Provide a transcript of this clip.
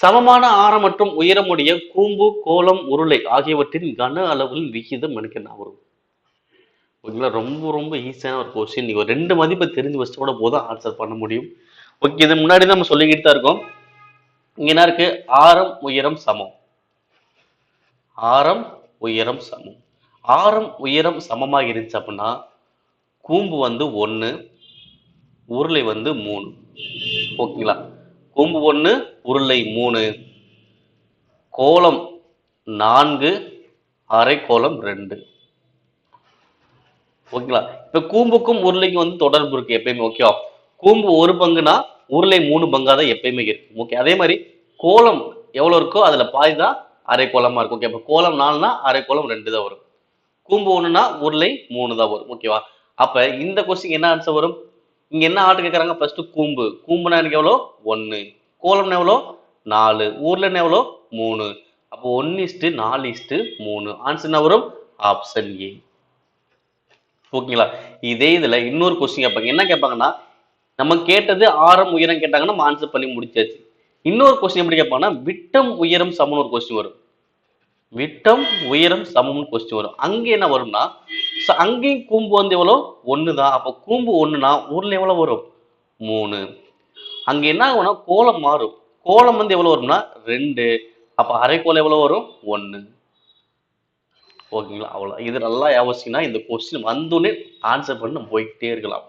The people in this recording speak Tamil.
சமமான ஆரம் மற்றும் உயரமுடைய கூம்பு கோலம் உருளை ஆகியவற்றின் கன அளவில் விகிதம் எனக்கு என்ன வரும். ஓகேங்களா? ரொம்ப ரொம்ப ஈஸியான ஒரு கொஸ்டின் நீங்க ஒரு ரெண்டு மதிப்பை தெரிஞ்சு வச்சு கூட போதும் ஆன்சர் பண்ண முடியும். ஓகே இது முன்னாடி தான் நம்ம சொல்லிக்கிட்டு தான் இருக்கோம். இங்க என்ன இருக்கு? ஆரம் உயரம் சமம். ஆரம் உயரம் சமம். ஆரம் உயரம் சமமாக இருந்துச்சு அப்படின்னா கூம்பு வந்து ஒன்று உருளை வந்து மூணு. ஓகேங்களா? கூம்பு ஒன்று உருளை மூணு. கோலம் நான்கு அரைக்கோலம் ரெண்டு. ஓகேங்களா? இப்போ கூம்புக்கும் உருளைக்கும் வந்து தொடர்பு இருக்கு எப்பயுமே ஓகேவா? கூம்பு ஒரு பங்குனா உருளை மூணு பங்காக தான் எப்பயுமே இருக்கு ஓகே? அதே மாதிரி கோலம் எவ்வளோ இருக்கோ அதில் பாதி தான் அரை இருக்கும் ஓகே? இப்போ கோலம் நாலுனா அரை கோலம் ரெண்டு தான் வரும். கூம்பு ஒன்றுனா உருளை மூணு தான் வரும் ஓகேவா? அப்போ இந்த கொஸ்டின் என்ன ஆன்சர் வரும்? இங்கே என்ன ஆட்டு கேட்குறாங்க ஃபர்ஸ்ட் கூம்பு. கூம்புனா எனக்கு எவ்வளோ ஒன்று கோலம் எவ்வளோ? நாலு. ஊர்லன்னா எவ்வளோ? மூணு. அப்போ ஒன்னு இஸ்ட்டு நாலு இஸ்ட்டு மூணு. ஆன்சர் என்ன வரும்? ஆப்ஷன் ஏ ஓகேங்களா? இதே இதில் இன்னொரு கொஸ்டின் கேட்பாங்க. என்ன கேட்பாங்கன்னா நம்ம கேட்டது ஆரம் உயரம் கேட்டாங்கன்னா நம்ம ஆன்சர் பண்ணி முடிச்சாச்சு. இன்னொரு கொஸ்டின் எப்படி கேட்பாங்கன்னா விட்டம் உயரம் சமம்னு ஒரு கொஸ்டின் வரும். விட்டம் உயரம் சமம்னு கொஸ்டின் வரும். அங்கே என்ன வரும்னா அங்கேயும் கூம்பு வந்து எவ்வளோ? ஒன்று தான் அப்போ கூம்பு ஒன்றுனா ஊரில் எவ்வளோ வரும்? மூணு. அங்கே என்ன ஆகும்னா கோலம் மாறும். கோலம் வந்து எவ்வளோ வரும்னா ரெண்டு. அப்போ அரைக்கோலம் எவ்வளோ வரும்? ஒன்று ஓகேங்களா? அவ்வளோ இது நல்லா யோசிச்சிங்கன்னா இந்த கொஸ்டின் வந்தோடனே ஆன்சர் பண்ணி நம்ம போய்கிட்டே இருக்கலாம்.